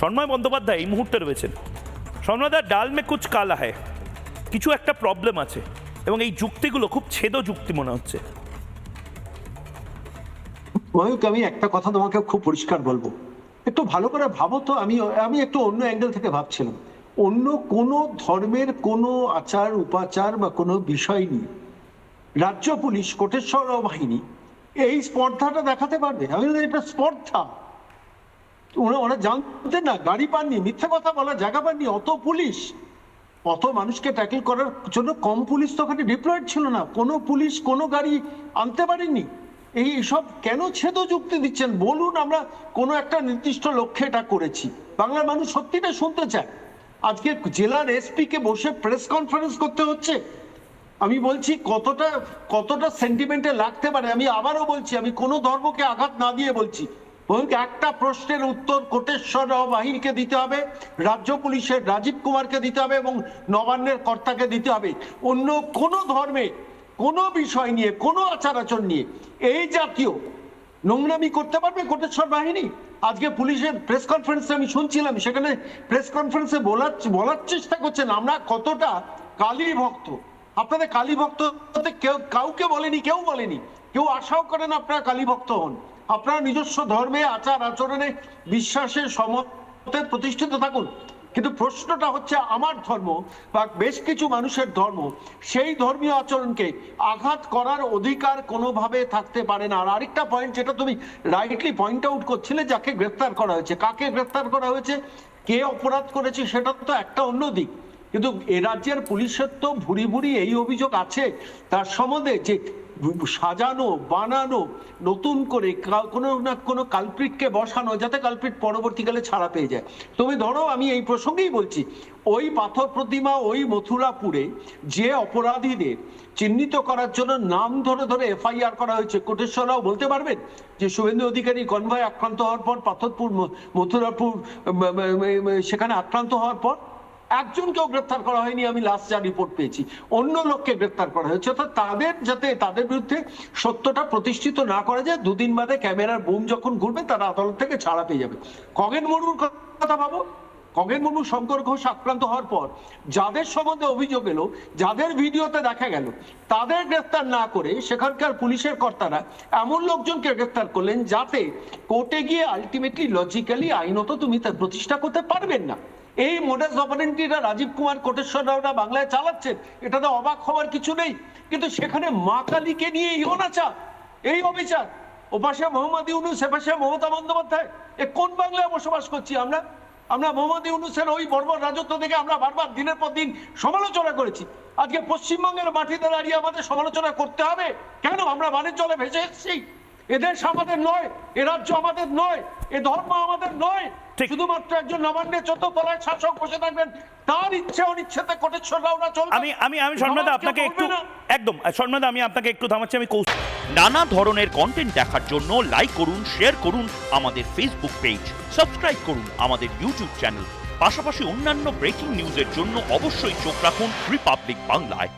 সন্ময় বন্দ্যোপাধ্যায় এই মুহূর্তে রয়েছেন। সন্ময়দা ডাল মে কুচ কালা হয় কিছু একটা প্রবলেম আছে এবং এই যুক্তিগুলো খুব ছেদ যুক্তি মনে হচ্ছে। ময়ূক আমি একটা কথা তোমাকে খুব পরিষ্কার বলব। একটু ভালো করে ভাবো তো, আমি আমি একটু অন্য অ্যাঙ্গেল থেকে ভাবছিলাম। অন্য কোনো ধর্মের কোনো আচার, উপাচার বা কোনো বিষয় নিয়ে রাজ্য পুলিশ, কোটেশ্বর বাহিনী এই স্পর্ধাটা দেখাতে পারবে? আমি এটা স্পর্ধা। ওরা জানতেন না, গাড়ি পাননি, মিথ্যে কথা বলার জায়গা পাননি, অত পুলিশ। অত মানুষকে ট্যাকেল করার জন্য কম পুলিশ তো ওখানে ডিপ্লয়েড ছিল না। কোনো পুলিশ, কোনো গাড়ি আনতে পারেনি। এই সব কেন ছেদ যুক্তি দিচ্ছেন? বলুন আমরা কোনো একটা নির্দিষ্ট লক্ষ্যে এটা করেছি। বাংলার মানুষ সত্যিটা শুনতে চায়। আজকে জেলার এসপি কে বসে প্রেস কনফারেন্স করতে হচ্ছে। আমি বলছি, কতটা কতটা সেন্টিমেন্টে লাগতে পারে? আমি আবারও বলছি, আমি কোনো ধর্মকে আঘাত না দিয়ে বলছি। একটা প্রশ্নের উত্তর কোটেশ্বর রাও বাহিনীকে দিতে হবে, রাজ্য পুলিশের রাজীব কুমারকে দিতে হবে এবং নবান্নের কর্তাকে দিতে হবে। অন্য কোনো ধর্মে, কোনো বিষয় নিয়ে, কোনো আচার আচরণ নিয়ে এই জাতীয় নোংরামি করতে পারবে কোটেশ্বর বাহিনী? আজকে পুলিশের প্রেস কনফারেন্সে আমি শুনছিলাম, সেখানে প্রেস কনফারেন্সে বলার বলার চেষ্টা করছেন আমরা কতটা কালী ভক্ত। আপনাদের কালী ভক্ত কেউ, কাউকে বলেনি, কেউ বলেনি। কেউ আশাও করেন আপনারা কালী ভক্ত হন। আপনারা নিজস্ব ধর্মে, আচার আচরণে বিশ্বাসের সমতে প্রতিষ্ঠিত থাকুন। কিন্তু প্রশ্নটা হচ্ছে, আমার ধর্ম বা বেশ কিছু মানুষের ধর্ম, সেই ধর্মীয় আচরণকে আঘাত করার অধিকার কোনোভাবে থাকতে পারে না। আর আরেকটা পয়েন্ট যেটা তুমি রাইটলি পয়েন্ট আউট করছিলে, যাকে গ্রেফতার করা হয়েছে। কাকে গ্রেফতার করা হয়েছে? কে অপরাধ করেছে সেটা তো একটা অন্য দিক। কিন্তু এ রাজ্যের পুলিশের তো ভুরি ভুরি এই অভিযোগ আছে। তার সম্বন্ধে যে সাজানো, বানানো, নতুন করে কোনো না কোনো কালপ্রিটকে বসানো যাতে কালপ্রিট পরবর্তীকালে ছাড়া পেয়ে যায়। তুমি ধরো, আমি এই প্রসঙ্গেই বলছি, ওই পাথর প্রতিমা ওই মথুরাপুরে যে অপরাধীদের চিহ্নিত করার জন্য নাম ধরে ধরে এফআইআর করা হয়েছে, কোটেশ্বররাও বলতে পারবেন যে শুভেন্দু অধিকারী কনভয় আক্রান্ত হওয়ার পর পাথরপুর মথুরাপুর সেখানে আক্রান্ত হওয়ার পর একজনকেও গ্রেপ্তার করা হয়নি, আমি লাস্ট যা রিপোর্ট পেয়েছি। অন্য লোককে গ্রেপ্তার করা হয়েছে, অর্থাৎ তাদের যাতে তাদের বিরুদ্ধে সত্যটা প্রতিষ্ঠিত না করা যায়, দুদিন বাদে ক্যামেরার বুম যখন ঘুরবে, তারা আদালত থেকে ছাড়া পেয়ে যাবে। খগেন মুর্মুর কথা ভাবো? খগেন মুর্মু শঙ্কর ঘোষ আক্রান্ত হওয়ার পর যাদের সম্বন্ধে অভিযোগ এলো, যাদের ভিডিওতে দেখা গেল, তাদের গ্রেফতার না করে সেখানকার পুলিশের কর্তারা এমন লোকজনকে গ্রেফতার করলেন যাতে কোর্টে গিয়ে আলটিমেটলি লজিক্যালি আইনত তুমি তার প্রতিষ্ঠা করতে পারবেন না। এই মোডাস অপারেন্টিরা রাজীব কুমার কোটেশ্বর রাওরা বাংলায় চালাচ্ছেন, এটাতে অবাক হওয়ার কিছু নেই। কিন্তু সেখানে মা কালীকে নিয়ে এই অনাচার এই অবিচার। ও পাশে মোহাম্মদ ইউনুস এ পাশে মমতা বন্দ্যোপাধ্যায়। এ কোন বাংলায় বসবাস করছি আমরা? আমরা মোহাম্মদ ইউনুসের ওই বর্বর রাজত্ব থেকে আমরা বারবার দিনের পর দিন সমালোচনা করেছি। আজকে পশ্চিমবঙ্গের মাটিতে দাঁড়িয়ে আমাদের সমালোচনা করতে হবে। কেন? আমরা বাণিজ্য জলে ভেসে এসেছি। এ দেশ আমাদের নয়, এ রাজ্য আমাদের নয়, এ ধর্ম আমাদের নয়। শুধুমাত্র একজন নবান্নের চোদ্দ তলায় শাসক বসে থাকবেন তার ইচ্ছে অনিচ্ছেতে কোটেশ্বর রাওরা চলবে। আমি আমি আমি শর্মাদা আপনাকে একটু একদম শর্মাদা আমি আপনাকে একটু থামাচ্ছি আমি কৌশ নানা ধরনের কন্টেন্ট দেখার জন্য লাইক করুন শেয়ার করুন আমাদের ফেসবুক পেজ সাবস্ক্রাইব করুন আমাদের ইউটিউব চ্যানেল পাশাপাশি অন্যান্য ব্রেকিং নিউজের জন্য অবশ্যই চোখ রাখুন রিপাবলিক বাংলায়